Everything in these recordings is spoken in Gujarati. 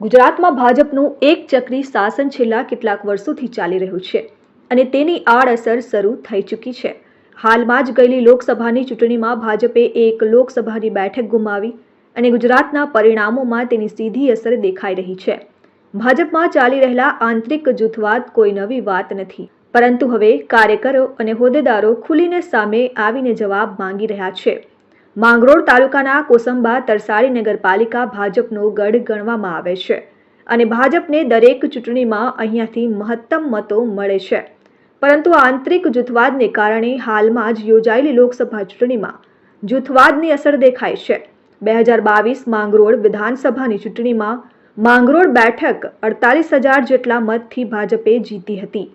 ગુજરાતમાં ભાજપનું એક ચક્રી શાસન છેલ્લા કેટલાક વર્ષોથી ચાલી રહ્યું છે અને તેની આડઅસર શરૂ થઈ ચૂકી છે. હાલમાં જ ગયેલી લોકસભાની ચૂંટણીમાં ભાજપે એક લોકસભાની બેઠક ગુમાવી અને ગુજરાતના પરિણામોમાં તેની સીધી અસર દેખાઈ રહી છે. ભાજપમાં ચાલી રહેલા આંતરિક જૂથવાદ કોઈ નવી વાત નથી. પરંતુ હવે કાર્યકરો અને હોદ્દેદારો ખુલીને સામે આવીને જવાબ માંગી રહ્યા છે. માંગરોળ તાલુકાના કોસંબા તરસાળી નગરપાલિકા ભાજપનો ગઢ ગણવામાં આવે છે અને ભાજપને દરેક ચૂંટણીમાં અહીંયાથી મહત્તમ મતો મળે છે. પરંતુ આંતરિક જૂથવાદને કારણે હાલમાં જ યોજાયેલી લોકસભા ચૂંટણીમાં જૂથવાદની અસર દેખાય છે. બે હજાર બાવીસ માંગરોળ વિધાનસભાની ચૂંટણીમાં માંગરોળ બેઠક અડતાલીસ હજાર જેટલા મતથી ભાજપે જીતી હતી.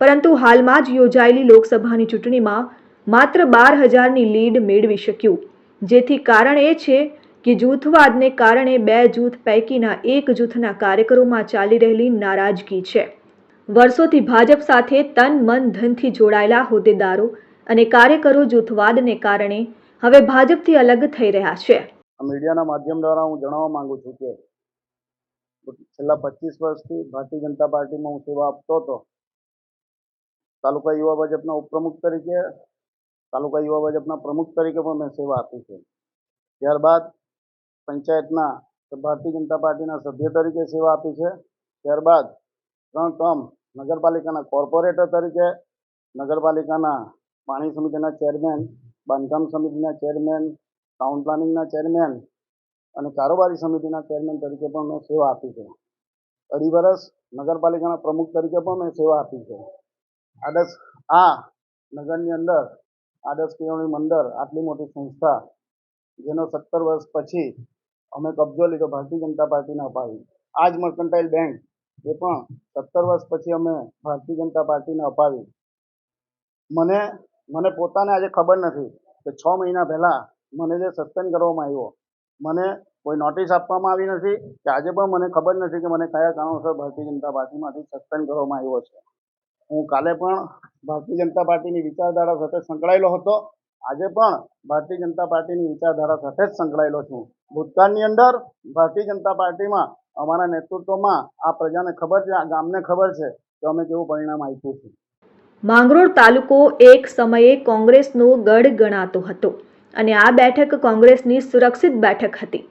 પરંતુ હાલમાં જ યોજાયેલી લોકસભાની ચૂંટણીમાં માત્ર બાર હજારની લીડ મેળવી શક્યું. જેથી કારણ એ છે કે જૂથવાદને કારણે બે જૂથ પૈકીના એક જૂથના કાર્યકરોમાં ચાલી રહેલી નારાજગી છે. વર્ષોથી ભાજપ સાથે તન મન ધનથી જોડાયેલા હોદ્દેદારો અને કાર્યકરો જૂથવાદને કારણે હવે ભાજપથી અલગ થઈ રહ્યા છે. મીડિયાના માધ્યમ દ્વારા હું જણાવવા માંગુ છું કે છેલ્લા પચીસ વર્ષથી ભારતીય જનતા પાર્ટીમાં હું સેવા આપતો હતો. તાલુકા યુવા ભાજપના ઉપપ્રમુખ તરીકે તાલુકા યુવા ભાજપના પ્રમુખ તરીકે પણ મેં સેવા આપી છે. ત્યારબાદ પંચાયતના ભારતીય જનતા પાર્ટીના સભ્ય તરીકે સેવા આપી છે. ત્યારબાદ ત્રણ ટર્મ નગરપાલિકાના કોર્પોરેટર તરીકે નગરપાલિકાના પાણી સમિતિના ચેરમેન, બાંધકામ સમિતિના ચેરમેન, ટાઉન પ્લાનિંગના ચેરમેન અને કારોબારી સમિતિના ચેરમેન તરીકે પણ મેં સેવા આપી છે. અઢી વર્ષ નગરપાલિકાના પ્રમુખ તરીકે પણ મેં સેવા આપી છે. આદર્શ આ નગરની અંદર આદર્શ કેળવણી મંડળ આટલી મોટી સંસ્થા, જેનો સત્તર વર્ષ પછી અમે કબજો લીધો ભારતીય જનતા પાર્ટીને અપાવી. આ જ મર્કન્ટાઇલ બેંક, એ પણ સત્તર વર્ષ પછી અમે ભારતીય જનતા પાર્ટીને અપાવી. મને મને પોતાને આજે ખબર નથી કે છ મહિના પહેલાં મને જે સસ્પેન્ડ કરવામાં આવ્યો, મને કોઈ નોટિસ આપવામાં આવી નથી કે આજે પણ મને ખબર નથી કે મને કયા કારણોસર ભારતીય જનતા પાર્ટીમાંથી સસ્પેન્ડ કરવામાં આવ્યો છે. હું કાલે પણ ભારતીય જનતા પાર્ટીની વિચારધારા સાથે સંકળાયેલો હતો. આજે પણ ભારતીય જનતા પાર્ટીની વિચારધારા સાથે જ સંકળાયેલો છું. ભૂતકાળની અંદર ભારતીય જનતા પાર્ટીમાં અમારા નેતૃત્વમાં આ પ્રજાને ખબર છે, આ ગામને ખબર છે કે અમે કેવું પરિણામ આપ્યું છે. માંગરોળ તાલુકો એક સમયે કોંગ્રેસનો ગઢ ગણાતો હતો અને આ બેઠક કોંગ્રેસની સુરક્ષિત બેઠક હતી.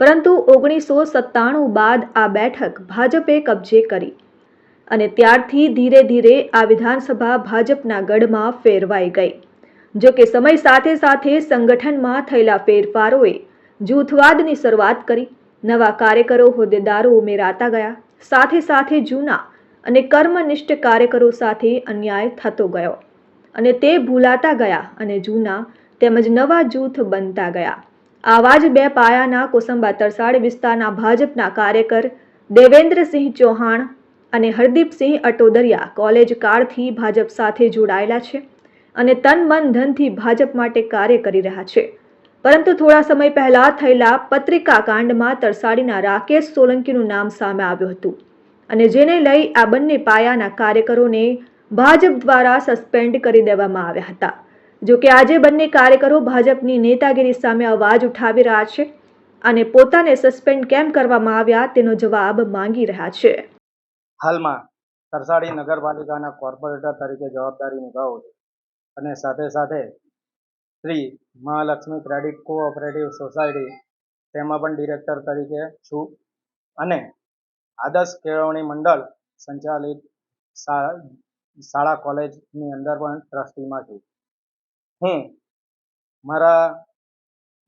પરંતુ ઓગણીસો સત્તાણું બાદ આ બેઠક ભાજપે કબજે કરી. અને ત્યારથી ધીરે ધીરે આ વિધાનસભા ભાજપના ગઢમાં ફેરવાઈ ગઈ. જો કે સમય સાથે સાથે સંગઠનમાં થયેલા ફેરફારોએ જૂથવાદની શરૂઆત કરી. નવા કાર્યકરો હોદ્દેદારો ઉમેરાતા ગયા. સાથે સાથે જૂના અને કર્મનિષ્ઠ કાર્યકરો સાથે અન્યાય થતો ગયો અને તે ભૂલાતા ગયા અને જૂના તેમજ નવા જૂથ બનતા ગયા. આવા જ બે પાયાના કોસંબા તરસાડ વિસ્તારના ભાજપના કાર્યકર દેવેન્દ્રસિંહ ચૌહાણ અને હરદીપસિંહ અટોદરિયા કોલેજ કાળથી ભાજપ સાથે જોડાયેલા છે અને તન મન ધનથી ભાજપ માટે કાર્ય કરી રહ્યા છે. પરંતુ થોડા સમય પહેલા થયેલા પત્રિકા કાંડમાં તરસાડીના રાકેશ સોલંકીનું નામ સામે આવ્યું હતું અને જેને લઈ આ બંને પાયાના કાર્યકરોને ભાજપ દ્વારા સસ્પેન્ડ કરી દેવામાં આવ્યા હતા. જો કે આજે બંને કાર્યકરો ભાજપની નેતાગીરી સામે અવાજ ઉઠાવી રહ્યા છે અને પોતાને સસ્પેન્ડ કેમ કરવામાં આવ્યા તેનો જવાબ માંગી રહ્યા છે. હાલમાં તરસાડી નગરપાલિકાના કોર્પોરેટર તરીકે જવાબદારી નિભાવું છું. અને સાથે સાથે Shri Mahalakshmi credit cooperative society, તેમાં પણ ડિરેક્ટર તરીકે છું. અને આદર્શ કેળવણી મંડળ સંચાલિત શાળા કોલેજની અંદર પણ ટ્રસ્ટીમાં છું. હું મારા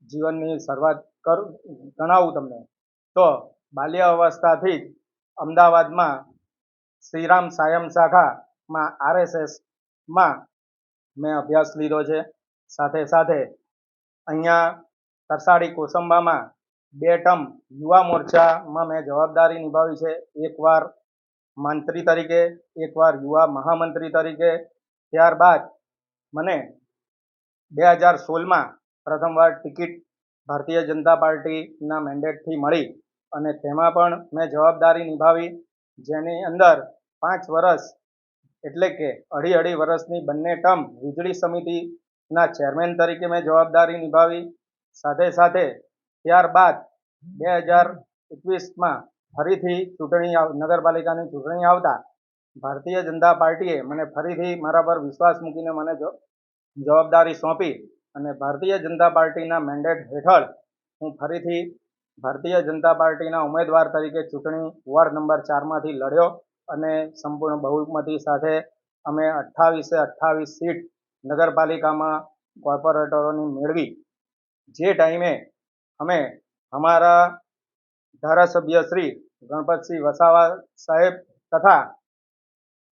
જીવનની શરૂઆત કરું, જણાવું તમને. તો બાલ્ય અવસ્થાથી જ અમદાવાદમાં શ્રીરામ સાયમ શાખામાં આરએસએસમાં મેં અભ્યાસ લીધો છે. સાથે સાથે અહીંયા તરસાડી કોસંબામાં બે ટર્મ યુવા મોરચામાં મેં જવાબદારી નિભાવી છે. એકવાર મંત્રી તરીકે, એકવાર યુવા મહામંત્રી તરીકે. ત્યારબાદ મને બે હજાર સોળમાં પ્રથમવાર ટિકિટ ભારતીય જનતા પાર્ટીના મેન્ડેટથી મળી અને તેમાં પણ મેં જવાબદારી નિભાવી. જેની અંદર પાંચ વર્ષ એટલે કે અઢી અઢી વર્ષની બંને ટર્મ વીજળી સમિતિના ચેરમેન તરીકે મેં જવાબદારી નિભાવી. સાથે સાથે ત્યારબાદ બે હજાર એકવીસમાં ફરીથી ચૂંટણી નગરપાલિકાની ચૂંટણી આવતા ભારતીય જનતા પાર્ટીએ મને ફરીથી મારા પર વિશ્વાસ મૂકીને મને જવાબદારી સોંપી અને ભારતીય જનતા પાર્ટીના મેન્ડેટ હેઠળ હું ફરીથી ભારતીય જનતા પાર્ટીના ઉમેદવાર તરીકે ચૂંટણી વોર્ડ નંબર ચારમાંથી લડ્યો અને સંપૂર્ણ બહુમતી સાથે અમે અઠ્ઠાવીસે અઠ્ઠાવીસ સીટ નગરપાલિકામાં કોર્પોરેટરોની મેળવી. જે ટાઈમે અમે અમારા ધારાસભ્ય શ્રી ગણપતસિંહ વસાવા સાહેબ તથા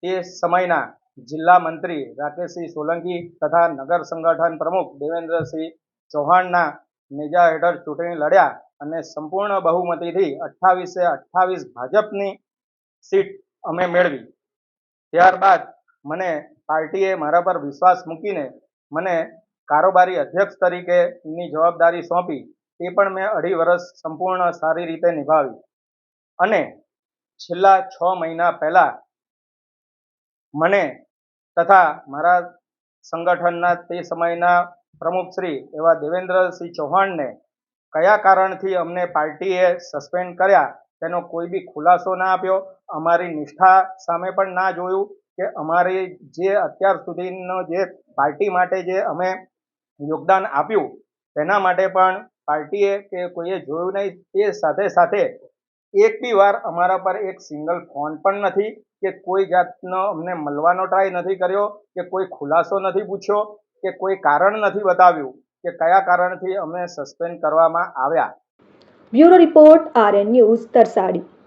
તે સમયના જિલ્લા મંત્રી રાકેશસિંહ સોલંકી તથા નગર સંગઠન પ્રમુખ દેવેન્દ્રસિંહ ચૌહાણના નેજા હેઠળ ચૂંટણી લડ્યા. અને સંપૂર્ણ બહુમતીથી અઠ્ઠાવીસે અઠ્ઠાવીસ ભાજપની સીટ અમે મેળવી. ત્યારબાદ મને પાર્ટીએ મારા પર વિશ્વાસ મૂકીને મને કારોબારી અધ્યક્ષ તરીકેની જવાબદારી સોંપી. તે પણ મેં અઢી વર્ષ સંપૂર્ણ સારી રીતે નિભાવી. અને છેલ્લા છ મહિના પહેલાં મને તથા મારા સંગઠનના તે સમયના પ્રમુખ શ્રી એવા દેવેન્દ્રસિંહ ચૌહાણને કયા કારણથી અમને પાર્ટીએ સસ્પેન્ડ કર્યા તેનો કોઈ બી ખુલાસો ના આપ્યો? અમારી નિષ્ઠા સામે પણ ના જોયું કે અમારી જે અત્યાર સુધીનો જે પાર્ટી માટે જે અમે યોગદાન આપ્યું, તેના માટે પણ પાર્ટીએ કે કોઈએ જોયું નહીં, તે સાથે સાથે એક બી વાર અમારા પર એક સિંગલ ફોન પણ નથી કે કોઈ જાતનો અમને મળવાનો ટ્રાય નથી કર્યો, કે કોઈ ખુલાસો નથી પૂછ્યો, કે કોઈ કારણ નથી બતાવ્યું. કે કયા કારણથી અમે સસ્પેન્ડ કરવામાં આવ્યા? Bureau report RN news Tarsadi.